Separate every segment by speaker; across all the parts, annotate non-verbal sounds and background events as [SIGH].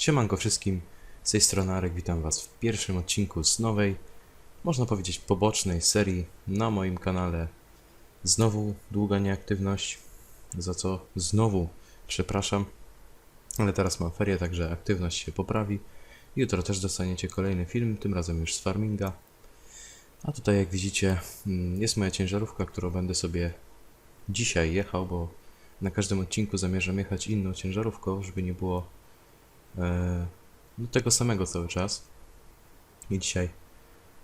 Speaker 1: Siemanko wszystkim, z tej strony Arek, witam was w pierwszym odcinku z nowej, można powiedzieć pobocznej serii na moim kanale. Znowu długa nieaktywność, za co znowu przepraszam, ale teraz mam ferię, także aktywność się poprawi. Jutro też dostaniecie kolejny film, tym razem już z farminga. A tutaj jak widzicie mm, jest moja ciężarówka, którą będę sobie dzisiaj jechał, bo na każdym odcinku zamierzam jechać inną ciężarówką, żeby nie było e, no, tego samego cały czas. I dzisiaj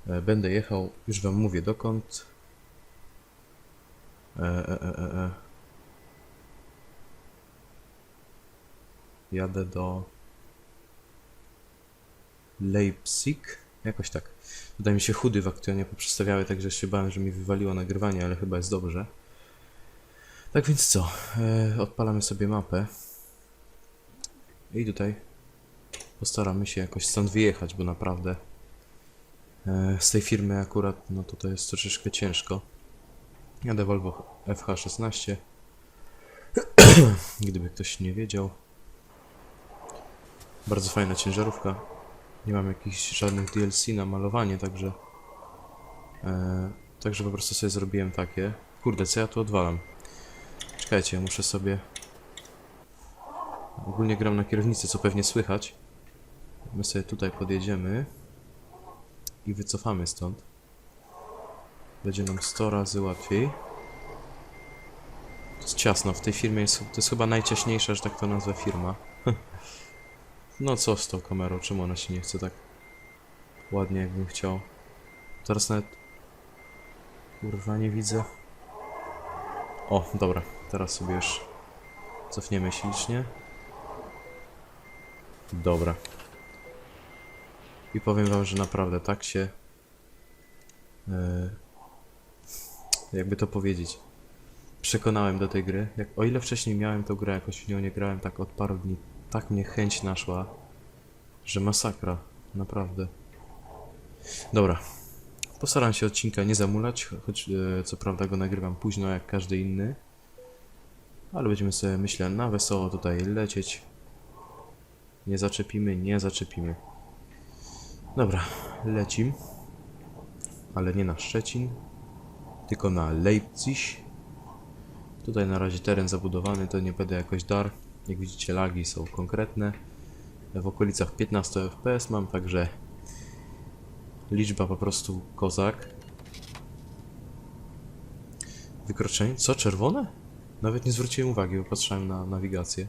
Speaker 1: e, będę jechał, już wam mówię dokąd. E. Jadę do Leipzig, jakoś tak. Tutaj mi się chudy w akcjonie poprzestawiały, także się bałem, że mi wywaliło nagrywanie, ale chyba jest dobrze. Tak więc co? Odpalamy sobie mapę. I tutaj postaramy się jakoś stąd wyjechać, bo naprawdę e, z tej firmy akurat, no to to jest troszeczkę ciężko. Jadę Volvo FH16. [CLEARS THROAT] Gdyby ktoś nie wiedział. Bardzo fajna ciężarówka. Nie mam jakichś żadnych DLC na malowanie, także e, także po prostu sobie zrobiłem takie. Kurde, co ja tu odwalam? Czekajcie, muszę sobie... Ogólnie gram na kierownicy, co pewnie słychać. My sobie tutaj podjedziemy i wycofamy stąd. Będzie nam 100 razy łatwiej. To jest ciasno, w tej firmie jest, to jest chyba najciaśniejsza, że tak to nazwę, firma. [LAUGHS] no co z tą kamerą, czemu ona się nie chce tak ładnie, jakbym chciał. Teraz nawet... Kurwa, nie widzę. O, dobra, teraz sobie już cofniemy ślicznie. Dobra. I powiem wam, że naprawdę tak się... e, jakby to powiedzieć... Przekonałem do tej gry. Jak, o ile wcześniej miałem tą grę, jakoś w nią nie grałem tak od paru dni, tak mnie chęć naszła, że masakra. Naprawdę. Dobra. Postaram się odcinka nie zamulać, choć e, co prawda go nagrywam późno jak każdy inny. Ale będziemy sobie, myślę, na wesoło tutaj lecieć. Nie zaczepimy, nie zaczepimy. Dobra, lecim. Ale nie na Szczecin, tylko na Leipzig. Tutaj na razie teren zabudowany, to nie będę jakoś dar. Jak widzicie, lagi są konkretne. W okolicach 15 fps mam, także liczba po prostu kozak. Wykroczenie? Co? Czerwone? Nawet nie zwróciłem uwagi, bo patrzyłem na nawigację.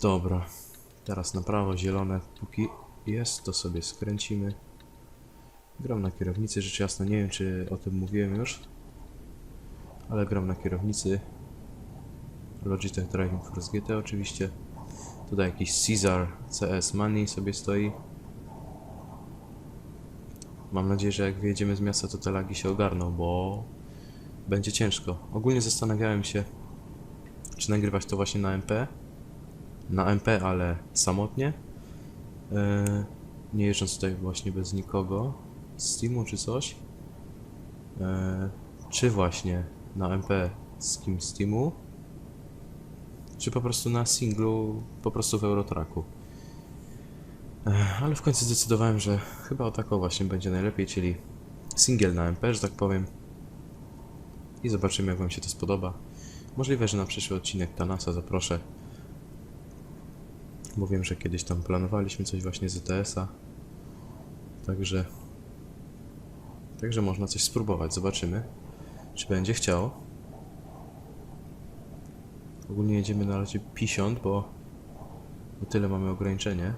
Speaker 1: Dobra. Teraz na prawo, zielone. Póki jest, to sobie skręcimy. Gram na kierownicy, rzecz jasna, nie wiem czy o tym mówiłem już. Ale gram na kierownicy. Logitech Driving Force GT oczywiście. Tutaj jakiś Caesar CS Money sobie stoi. Mam nadzieję, że jak wyjedziemy z miasta, to te lagi się ogarną, bo będzie ciężko. Ogólnie zastanawiałem się, czy nagrywać to właśnie na MP. Na MP, ale samotnie. Yy, nie jeżdżąc tutaj właśnie bez nikogo. Z Steamu czy coś. Yy, czy właśnie na MP z kim z. Czy po prostu na singlu, po prostu w Eurotracku. Ech, Ale w końcu zdecydowałem, że chyba o taką właśnie będzie najlepiej, czyli singiel na MP, że tak powiem. I zobaczymy, jak Wam się to spodoba. Możliwe, że na przyszły odcinek Tanasa zaproszę. Bo wiem, że kiedyś tam planowaliśmy coś właśnie z ETS-a. Także... Także można coś spróbować, zobaczymy. Czy będzie chciał. Ogólnie jedziemy na razie 50, bo... Bo tyle mamy ograniczenie.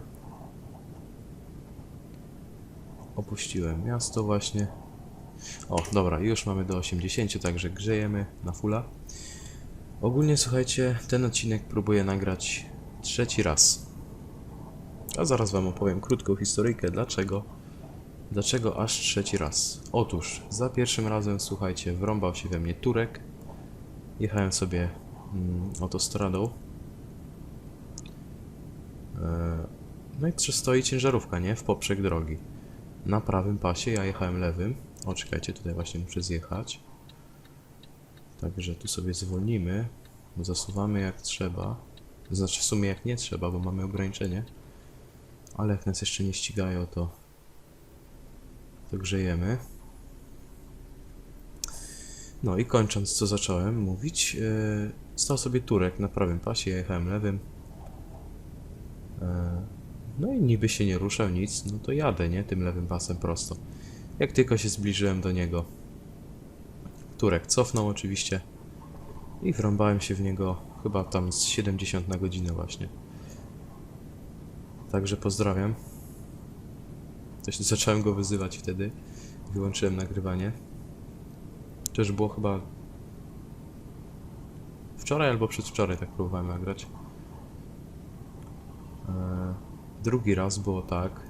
Speaker 1: Opuściłem miasto właśnie. O, dobra, już mamy do 80, także grzejemy na fulla. Ogólnie słuchajcie, ten odcinek próbuję nagrać trzeci raz. A zaraz wam opowiem krótką historyjkę, dlaczego. Dlaczego aż trzeci raz? Otóż, za pierwszym razem, słuchajcie, wrąbał się we mnie Turek. Jechałem sobie mm, autostradą. E, no i stoi ciężarówka, nie? W poprzek drogi na prawym pasie, ja jechałem lewym. O, czekajcie, tutaj właśnie muszę zjechać. Także tu sobie zwolnimy, zasuwamy jak trzeba. To znaczy w sumie jak nie trzeba, bo mamy ograniczenie. Ale jak nas jeszcze nie ścigają, to... To grzejemy. No i kończąc, co zacząłem mówić, yy, stał sobie Turek na prawym pasie, ja jechałem lewym. Yy, no i niby się nie ruszał, nic, no to jadę, nie? Tym lewym pasem prosto. Jak tylko się zbliżyłem do niego, Turek cofnął oczywiście i wrąbałem się w niego chyba tam z 70 na godzinę właśnie. Także pozdrawiam. Też zacząłem go wyzywać wtedy. Wyłączyłem nagrywanie. To już było chyba wczoraj albo przedwczoraj tak próbowałem nagrać. Eee, drugi raz było tak,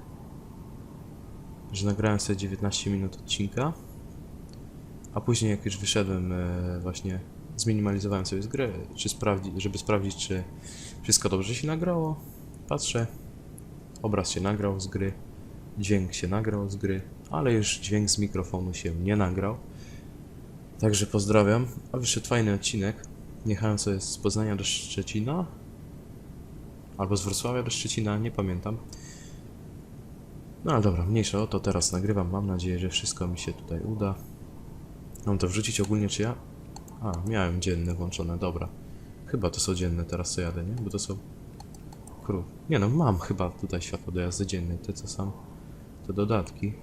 Speaker 1: że nagrałem sobie 19 minut odcinka, a później jak już wyszedłem e, właśnie zminimalizowałem sobie z gry, czy sprawdzi, żeby sprawdzić czy wszystko dobrze się nagrało. Patrzę, obraz się nagrał z gry, dźwięk się nagrał z gry, ale już dźwięk z mikrofonu się nie nagrał. Także pozdrawiam. A wyszedł fajny odcinek. Jechałem sobie z Poznania do Szczecina. Albo z Wrocławia do Szczecina, nie pamiętam. No ale dobra, mniejsza o to, teraz nagrywam. Mam nadzieję, że wszystko mi się tutaj uda. Mam to wrzucić ogólnie, czy ja? A, miałem dzienne włączone, dobra. Chyba to są dzienne teraz, co jadę, nie? Bo to są... Kru... Nie no, mam chyba tutaj światło do jazdy dziennej, te co sam... Te dodatki.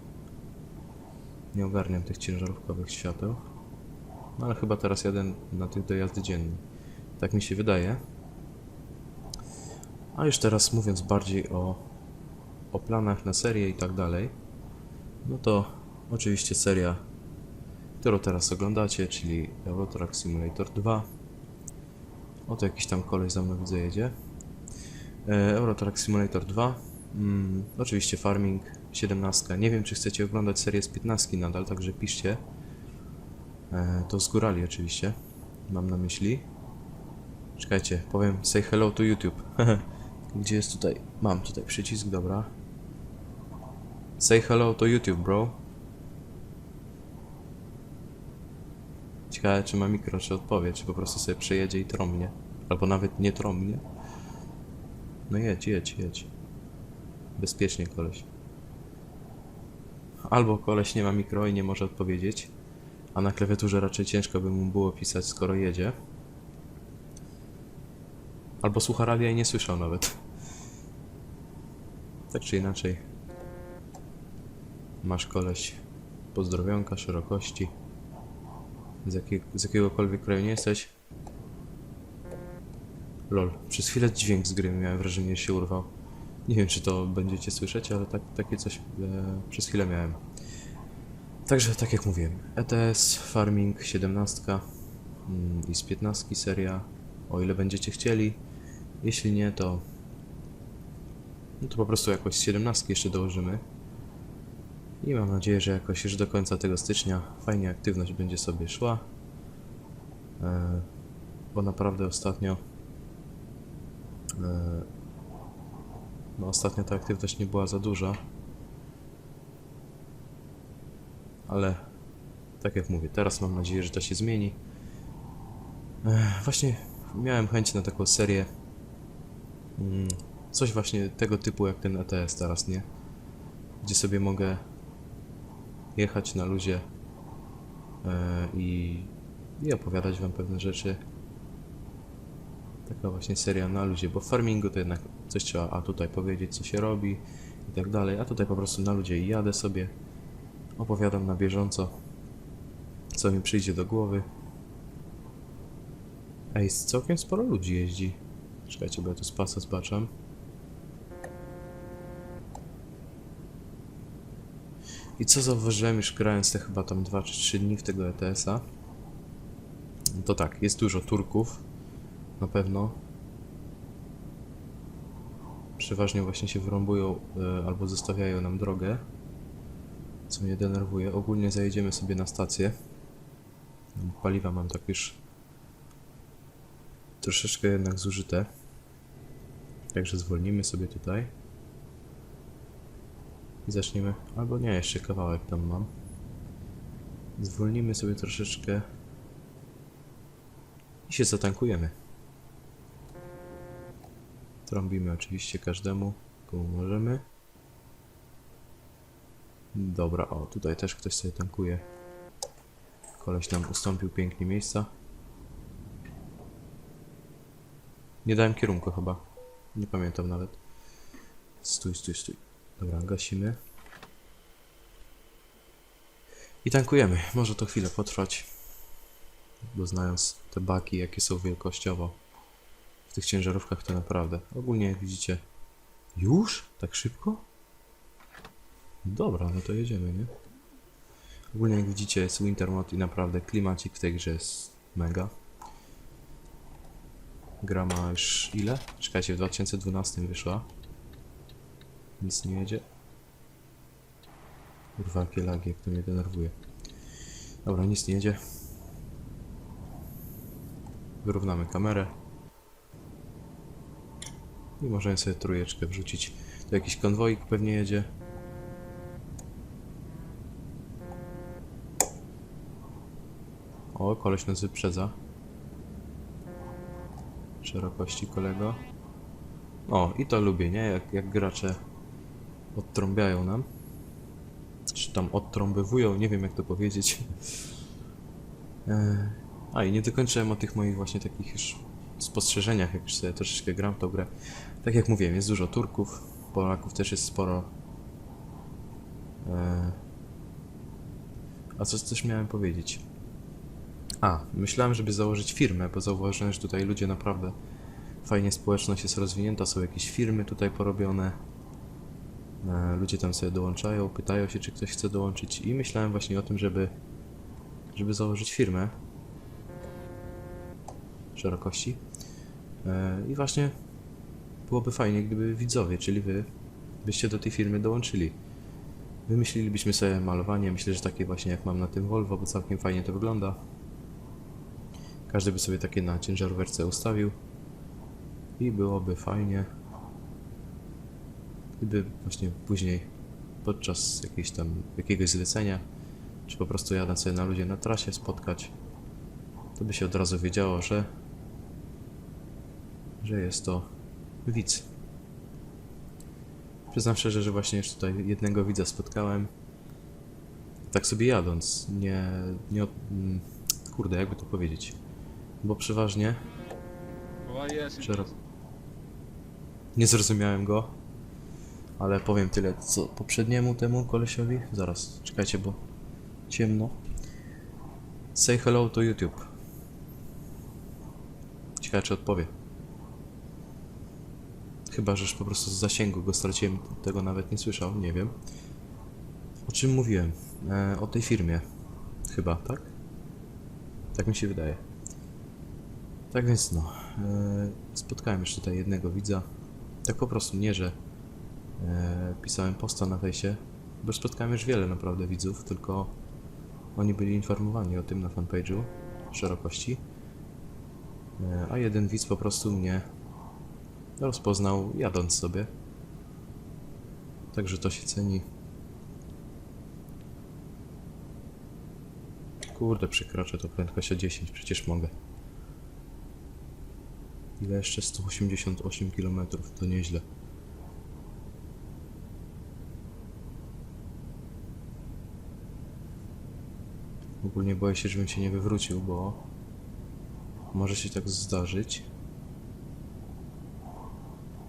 Speaker 1: Nie ogarniam tych ciężarówkowych świateł. No ale chyba teraz jadę na tych do jazdy dziennej. Tak mi się wydaje. A już teraz mówiąc bardziej o, o planach na serię i tak dalej. No to oczywiście seria, którą teraz oglądacie, czyli Euro Truck Simulator 2. Oto jakiś tam koleś za mną widzę jedzie. E, Euro Truck Simulator 2. Mm, oczywiście Farming 17. Nie wiem czy chcecie oglądać serię z 15 nadal, także piszcie. E, to z górali oczywiście. Mam na myśli. Czekajcie, powiem say hello to YouTube. [LAUGHS] Gdzie jest tutaj? Mam tutaj przycisk, dobra. Say hello to YouTube, bro. Ciekawe, czy ma mikro, czy odpowie, czy po prostu sobie przejedzie i tromnie. Albo nawet nie tromnie. No jedź, jedź, jedź. Bezpiecznie, koleś. Albo koleś nie ma mikro i nie może odpowiedzieć. A na klawiaturze raczej ciężko by mu było pisać, skoro jedzie. Albo słucha radia i nie słyszał nawet. Tak czy inaczej. Masz koleś pozdrowionka, szerokości. Z, jakiej, z jakiegokolwiek kraju nie jesteś. Lol. Przez chwilę dźwięk z gry miałem wrażenie, że się urwał. Nie wiem, czy to będziecie słyszeć, ale tak, takie coś e, przez chwilę miałem. Także tak jak mówiłem, ETS, Farming 17 mm, i z 15 seria, o ile będziecie chcieli. Jeśli nie, to no to po prostu jakoś z 17 jeszcze dołożymy. I mam nadzieję, że jakoś już do końca tego stycznia fajnie aktywność będzie sobie szła. E, bo naprawdę ostatnio e, no ostatnio ta aktywność nie była za duża. ale tak jak mówię, teraz mam nadzieję, że to się zmieni. Ech, właśnie miałem chęć na taką serię. Mm, coś właśnie tego typu jak ten ETS teraz, nie? Gdzie sobie mogę jechać na luzie e, i, i opowiadać wam pewne rzeczy. Taka właśnie seria na luzie, bo w farmingu to jednak coś trzeba, a tutaj powiedzieć co się robi i tak dalej, a tutaj po prostu na ludzie jadę sobie opowiadam na bieżąco, co mi przyjdzie do głowy. Ej, całkiem sporo ludzi jeździ. Czekajcie, bo ja tu z pasa zbaczam. I co zauważyłem już grając te chyba tam 2 czy 3 dni w tego ETS-a? To tak, jest dużo Turków. Na pewno. Przeważnie właśnie się wyrąbują e, albo zostawiają nam drogę co mnie denerwuje. Ogólnie zajedziemy sobie na stację. Paliwa mam tak już troszeczkę jednak zużyte. Także zwolnimy sobie tutaj. I zaczniemy. Albo nie, jeszcze kawałek tam mam. Zwolnimy sobie troszeczkę. I się zatankujemy. Trąbimy oczywiście każdemu, komu możemy. Dobra, o, tutaj też ktoś sobie tankuje. Koleś nam ustąpił pięknie miejsca. Nie dałem kierunku chyba. Nie pamiętam nawet. Stój, stój, stój. Dobra, gasimy. I tankujemy. Może to chwilę potrwać. Bo znając te baki, jakie są wielkościowo w tych ciężarówkach, to naprawdę. Ogólnie jak widzicie. Już? Tak szybko? Dobra, no to jedziemy, nie? Ogólnie jak widzicie jest Wintermod i naprawdę klimacik w tej grze jest mega. Gra ma już ile? Czekajcie, w 2012 wyszła. Nic nie jedzie. Kurwa, jakie lagi, jak to mnie denerwuje. Dobra, nic nie jedzie. Wyrównamy kamerę. I możemy sobie trójeczkę wrzucić. To jakiś konwoik pewnie jedzie. O, koleś nas wyprzedza. Szerokości kolego. O, i to lubię, nie? Jak, jak gracze odtrąbiają nam. Czy tam odtrąbywują, nie wiem jak to powiedzieć. E, A i nie dokończyłem o tych moich właśnie takich już spostrzeżeniach, jak już sobie troszeczkę gram tą grę. Tak jak mówiłem, jest dużo Turków, Polaków też jest sporo. E, A co też miałem powiedzieć? A, myślałem, żeby założyć firmę, bo zauważyłem, że tutaj ludzie naprawdę fajnie społeczność jest rozwinięta, są jakieś firmy tutaj porobione. E, Ludzie tam sobie dołączają, pytają się, czy ktoś chce dołączyć i myślałem właśnie o tym, żeby żeby założyć firmę szerokości. E, I właśnie byłoby fajnie, gdyby widzowie, czyli wy, byście do tej firmy dołączyli. Wymyślilibyśmy sobie malowanie, myślę, że takie właśnie jak mam na tym Volvo, bo całkiem fajnie to wygląda. Każdy by sobie takie na ciężarówce ustawił i byłoby fajnie, gdyby właśnie później podczas jakiejś tam, jakiegoś zlecenia, czy po prostu jadę sobie na ludzie na trasie spotkać, to by się od razu wiedziało, że że jest to widz. Przyznam szczerze, że właśnie już tutaj jednego widza spotkałem. Tak sobie jadąc, nie, nie, mm, kurde, jakby to powiedzieć. Bo przeważnie. Szerok- nie zrozumiałem go, ale powiem tyle, co poprzedniemu temu kolesiowi. Zaraz, czekajcie, bo ciemno. Say hello to YouTube. Ciekawe, czy odpowie. Chyba, że po prostu z zasięgu go straciłem, tego nawet nie słyszał, nie wiem. O czym mówiłem? E, o tej firmie. Chyba, tak? Tak mi się wydaje. Tak więc no, e, spotkałem już tutaj jednego widza. Tak po prostu, nie że pisałem posta na fejsie, bo spotkałem już wiele naprawdę widzów, tylko oni byli informowani o tym na fanpage'u szerokości. E, a jeden widz po prostu mnie rozpoznał jadąc sobie. Także to się ceni. Kurde, przekroczę to prędkość o 10, przecież mogę. Ile jeszcze? 188 km, to nieźle. Ogólnie boję się, żebym się nie wywrócił, bo może się tak zdarzyć.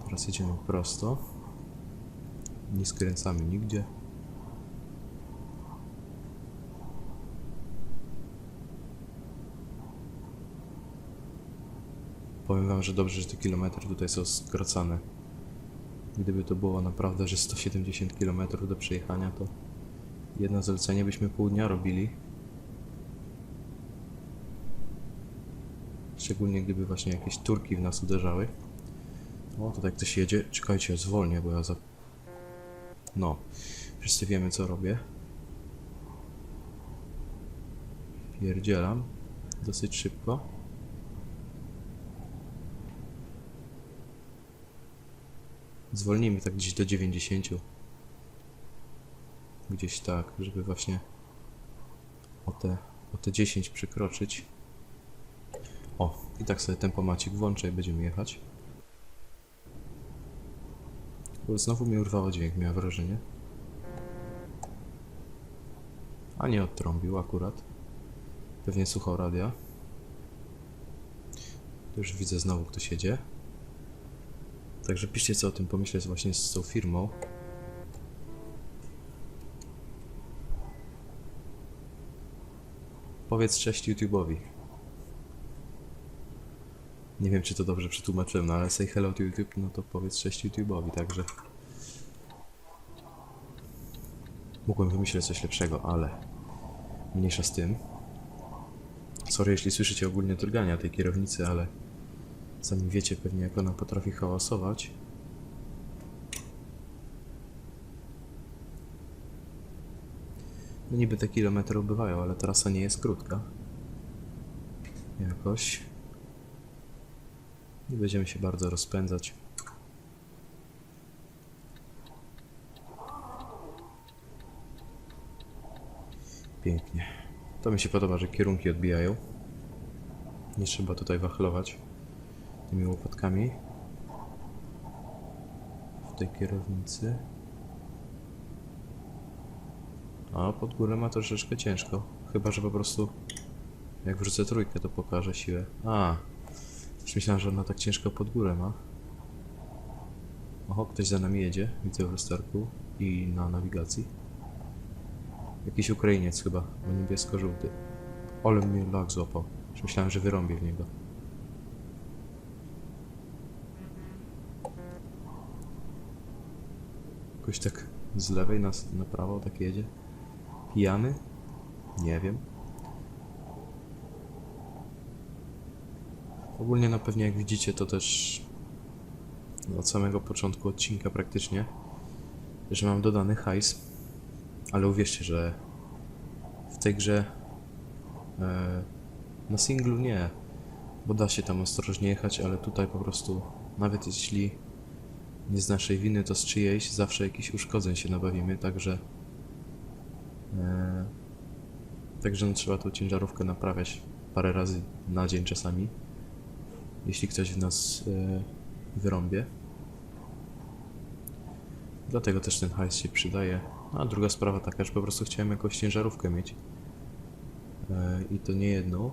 Speaker 1: Teraz jedziemy prosto. Nie skręcamy nigdzie. Powiem wam, że dobrze, że te kilometry tutaj są skracane. Gdyby to było naprawdę, że 170 km do przejechania, to jedno zlecenie byśmy pół dnia robili. Szczególnie gdyby właśnie jakieś turki w nas uderzały. O, tutaj ktoś jedzie. Czekajcie, zwolnię, bo ja za... No, wszyscy wiemy co robię. Pierdzielam. Dosyć szybko. Zwolnijmy tak gdzieś do 90. Gdzieś tak, żeby właśnie o te, o te 10 przekroczyć. O, i tak sobie tempomacik włączę i będziemy jechać. Bo Znowu mi urwało dźwięk, miałem wrażenie. A nie odtrąbił akurat. Pewnie słuchał radia. Tu już widzę znowu ktoś jedzie. Także piszcie co o tym pomyśleć właśnie z tą firmą. Powiedz cześć YouTube'owi. Nie wiem czy to dobrze przetłumaczyłem, no ale say hello to YouTube, no to powiedz cześć YouTube'owi, także... Mogłem wymyśleć coś lepszego, ale... Mniejsza z tym. Sorry, jeśli słyszycie ogólnie drgania tej kierownicy, ale... Sami wiecie pewnie jak ona potrafi hałasować. No niby te kilometry bywają, ale trasa nie jest krótka. Jakoś. Nie będziemy się bardzo rozpędzać. Pięknie. To mi się podoba, że kierunki odbijają. Nie trzeba tutaj wachlować tymi łopatkami w tej kierownicy. A pod górę ma troszeczkę ciężko. Chyba, że po prostu jak wrzucę trójkę, to pokaże siłę. A, myślałem, że ona tak ciężko pod górę ma. Oho, ktoś za nami jedzie. Widzę w lusterku i na nawigacji. Jakiś Ukrainiec chyba, bo niebiesko-żółty. Ale mnie lag złapał. Już myślałem, że wyrąbię w niego. Jakoś tak z lewej na prawo tak jedzie. Pijany? Nie wiem. Ogólnie no pewnie jak widzicie to też od samego początku odcinka praktycznie, że mam dodany hajs, ale uwierzcie, że w tej grze e, na singlu nie, bo da się tam ostrożnie jechać, ale tutaj po prostu nawet jeśli nie z naszej winy, to z czyjejś zawsze jakichś uszkodzeń się nabawimy, także e, także no, trzeba tą ciężarówkę naprawiać parę razy na dzień czasami jeśli ktoś w nas e, wyrąbie. Dlatego też ten hajs się przydaje. A druga sprawa taka, że po prostu chciałem jakąś ciężarówkę mieć. E, I to nie jedną.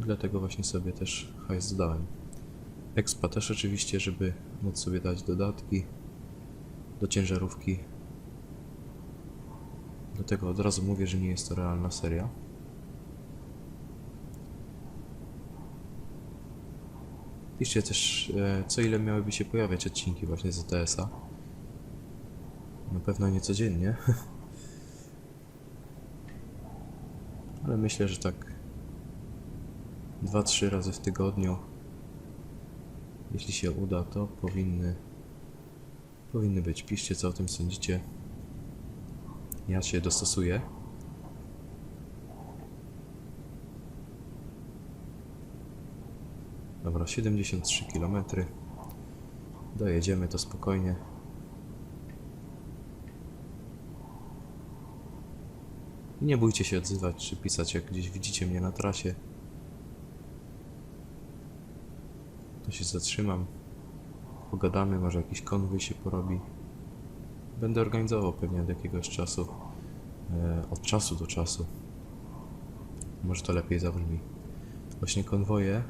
Speaker 1: Dlatego właśnie sobie też hajs dodałem. Expa też oczywiście, żeby móc sobie dać dodatki do ciężarówki. Dlatego od razu mówię, że nie jest to realna seria. Piszcie też, e, co ile miałyby się pojawiać odcinki właśnie z ETS-a. Na pewno nie codziennie. [LAUGHS] Ale myślę, że tak 2-3 razy w tygodniu. Jeśli się uda, to powinny powinny być. Piszcie, co o tym sądzicie. Ja się dostosuję. Dobra, 73 km. Dojedziemy to spokojnie. Nie bójcie się odzywać czy pisać, jak gdzieś widzicie mnie na trasie. To się zatrzymam. Pogadamy, może jakiś konwój się porobi. Będę organizował pewnie od jakiegoś czasu. E, od czasu do czasu. Może to lepiej zabrzmi. Właśnie konwoje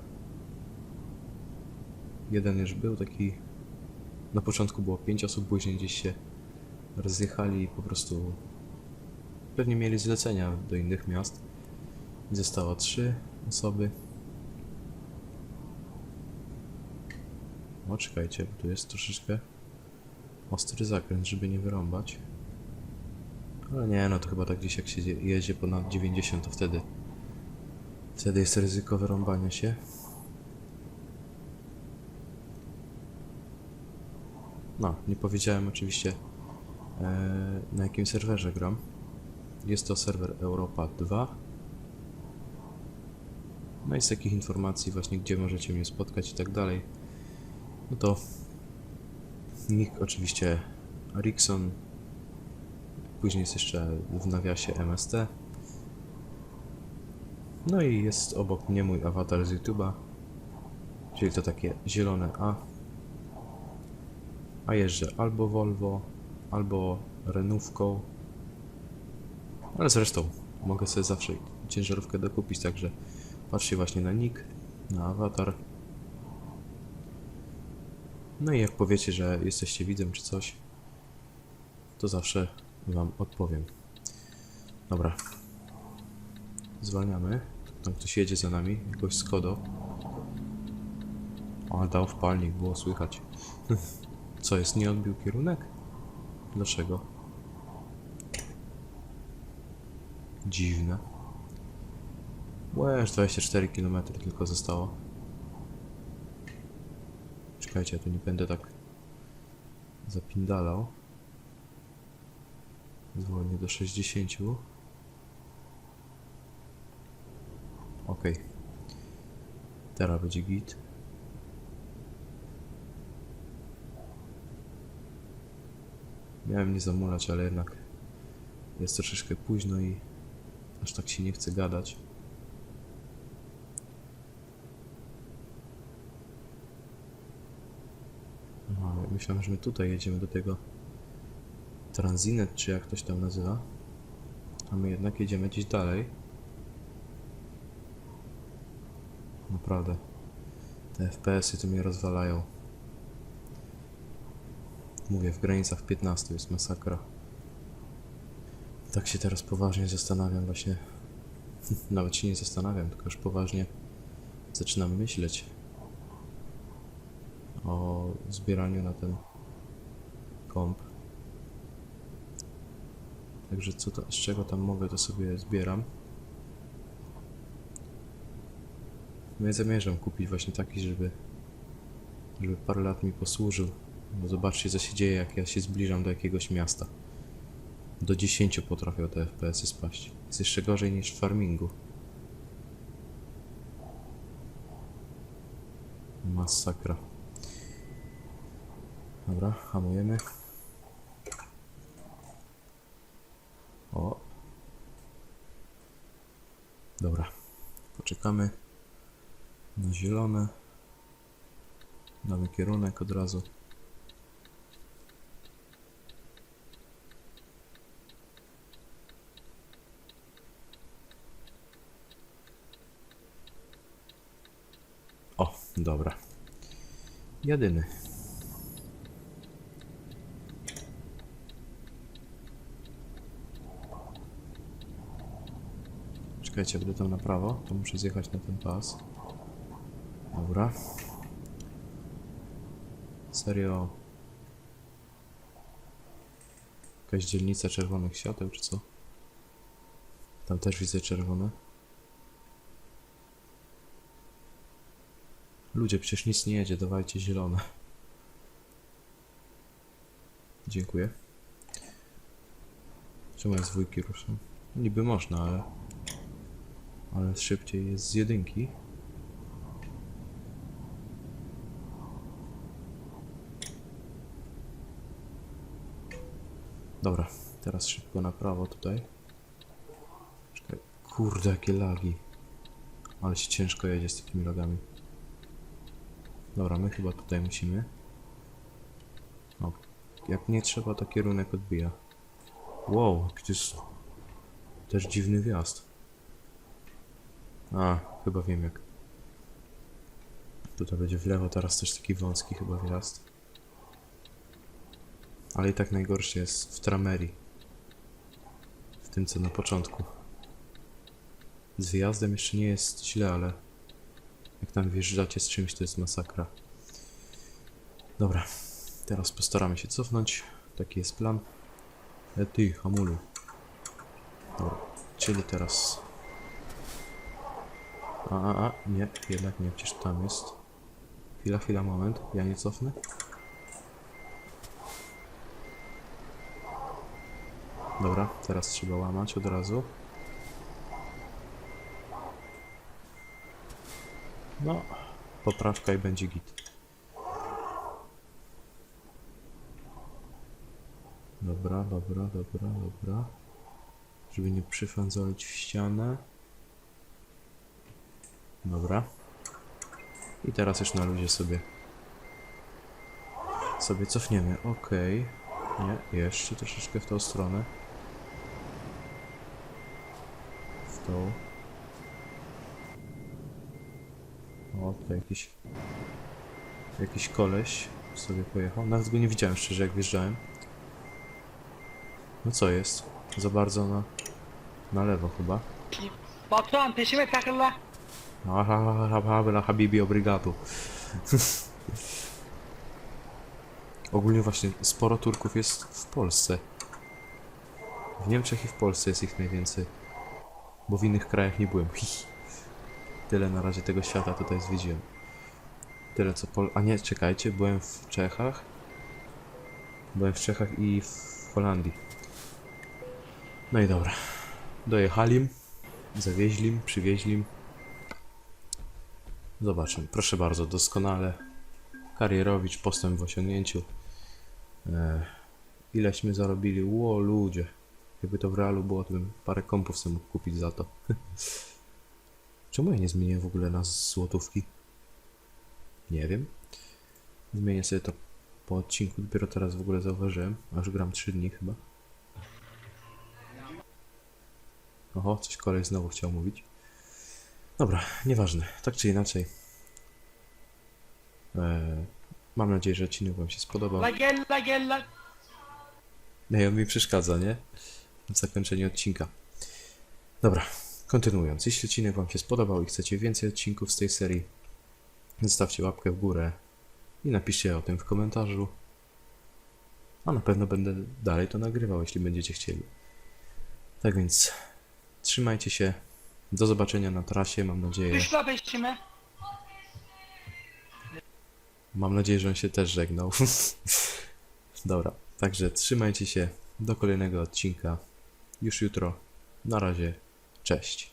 Speaker 1: Jeden już był taki. Na początku było pięć osób, później gdzieś się rozjechali i po prostu pewnie mieli zlecenia do innych miast. Zostało trzy osoby. O, czekajcie, bo tu jest troszeczkę ostry zakręt, żeby nie wyrąbać. Ale nie, no to chyba tak gdzieś jak się je- jedzie ponad 90, to wtedy wtedy jest ryzyko wyrąbania się. No, nie powiedziałem oczywiście e, na jakim serwerze gram. Jest to serwer Europa 2. No i z takich informacji właśnie gdzie możecie mnie spotkać i tak dalej. No to nick oczywiście Rickson. Później jest jeszcze w nawiasie MST. No i jest obok mnie mój awatar z YouTube'a. Czyli to takie zielone A A jeżdżę albo Volvo, albo Renówką. Ale zresztą mogę sobie zawsze ciężarówkę dokupić, także patrzcie właśnie na nick, na awatar. No i jak powiecie, że jesteście widzem czy coś, to zawsze wam odpowiem. Dobra. Zwalniamy. Tam ktoś jedzie za nami, jakoś Skodo. O, dał wpalnik, było słychać. [LAUGHS] Co jest, nie odbił kierunek? Dlaczego? Dziwne. Łeż 24 km tylko zostało. Czekajcie, ja tu nie będę tak zapindalał. Zwolnię do 60. Ok. Teraz będzie git. Miałem nie zamulać, ale jednak jest troszeczkę późno i aż tak się nie chce gadać. Aha, myślałem, że my tutaj jedziemy do tego Transinet, czy jak ktoś tam nazywa. A my jednak jedziemy gdzieś dalej. Naprawdę. Te FPS-y to mnie rozwalają. Mówię, w granicach 15 jest masakra. Tak się teraz poważnie zastanawiam właśnie. [LAUGHS] Nawet się nie zastanawiam, tylko już poważnie zaczynam myśleć o zbieraniu na ten komp. Także co to, z czego tam mogę, to sobie zbieram. No ja zamierzam kupić właśnie taki, żeby, żeby parę lat mi posłużył. Zobaczcie, co się dzieje, jak ja się zbliżam do jakiegoś miasta. Do 10 potrafią te FPS-y spaść. Jest jeszcze gorzej niż w farmingu. Masakra. Dobra, hamujemy. O. Dobra. Poczekamy na zielone. Damy kierunek od razu. O, dobra. Jadymy. Czekajcie, będę tam na prawo, to muszę zjechać na ten pas. Dobra. Serio. Jakaś dzielnica czerwonych świateł, czy co? Tam też widzę czerwone. Ludzie, przecież nic nie jedzie, dawajcie zielone. Dziękuję. Czemu ja z dwójki ruszam? Niby można, ale... Ale szybciej jest z jedynki. Dobra, teraz szybko na prawo tutaj. Kurde, jakie lagi. Ale się ciężko jedzie z takimi lagami. Dobra, my chyba tutaj musimy. O, jak nie trzeba, to kierunek odbija. Wow, przecież też dziwny wjazd. A, chyba wiem jak. Tutaj będzie w lewo, teraz też taki wąski chyba wjazd. Ale i tak najgorszy jest w Tramerii. W tym co na początku. Z wyjazdem jeszcze nie jest źle, ale jak tam wjeżdżacie z czymś, to jest masakra. Dobra, teraz postaramy się cofnąć. Taki jest plan. E ty, hamulu. Dobra, czyli teraz... A, a, a, nie, jednak nie, przecież tam jest. Chwila, chwila, moment, ja nie cofnę. Dobra, teraz trzeba łamać od razu. No, poprawka i będzie git. Dobra, dobra, dobra, dobra. Żeby nie przyfędzolić w ścianę. Dobra. I teraz już na luzie sobie sobie cofniemy. Okej. Nie, jeszcze troszeczkę w tą stronę. W tą. O, tutaj jakiś... Jakiś koleś sobie pojechał. Nawet go nie widziałem szczerze jak wjeżdżałem. No co jest? Za bardzo na... Na lewo chyba.
Speaker 2: Batuhan peşime takılla.
Speaker 1: Marhaba habibi obrigado. Ogólnie właśnie sporo Turków jest w Polsce. W Niemczech i w Polsce jest ich najwięcej. Bo w innych krajach nie byłem. Tyle na razie tego świata tutaj zwiedziłem. Tyle co Pol... A nie, czekajcie, byłem w Czechach. Byłem w Czechach i w Holandii. No i dobra. Dojechali. Zawieźli, przywieźli. Zobaczmy, proszę bardzo, doskonale. Karierowicz, postęp w osiągnięciu. E, ileśmy zarobili? Ło, ludzie. Jakby to w realu było, to bym parę kompów sobie mógł kupić za to. [LAUGHS] Czemu ja nie zmienię w ogóle na złotówki? Nie wiem. Zmienię sobie to po odcinku. Dopiero teraz w ogóle zauważyłem. Aż gram 3 dni chyba. Oho, coś kolej znowu chciał mówić. Dobra, nieważne. Tak czy inaczej. Eee, mam nadzieję, że odcinek Wam się spodobał.
Speaker 2: La.
Speaker 1: Nie, on mi przeszkadza, nie? W zakończeniu odcinka. Dobra, kontynuując. Jeśli odcinek Wam się spodobał i chcecie więcej odcinków z tej serii, zostawcie łapkę w górę i napiszcie o tym w komentarzu. A na pewno będę dalej to nagrywał, jeśli będziecie chcieli. Tak więc trzymajcie się. Do zobaczenia na trasie, mam nadzieję.
Speaker 2: Peşime.
Speaker 1: Mam nadzieję, że on się też żegnał. [LAUGHS] Dobra, także trzymajcie się. Do kolejnego odcinka. Już jutro. Na razie. Cześć.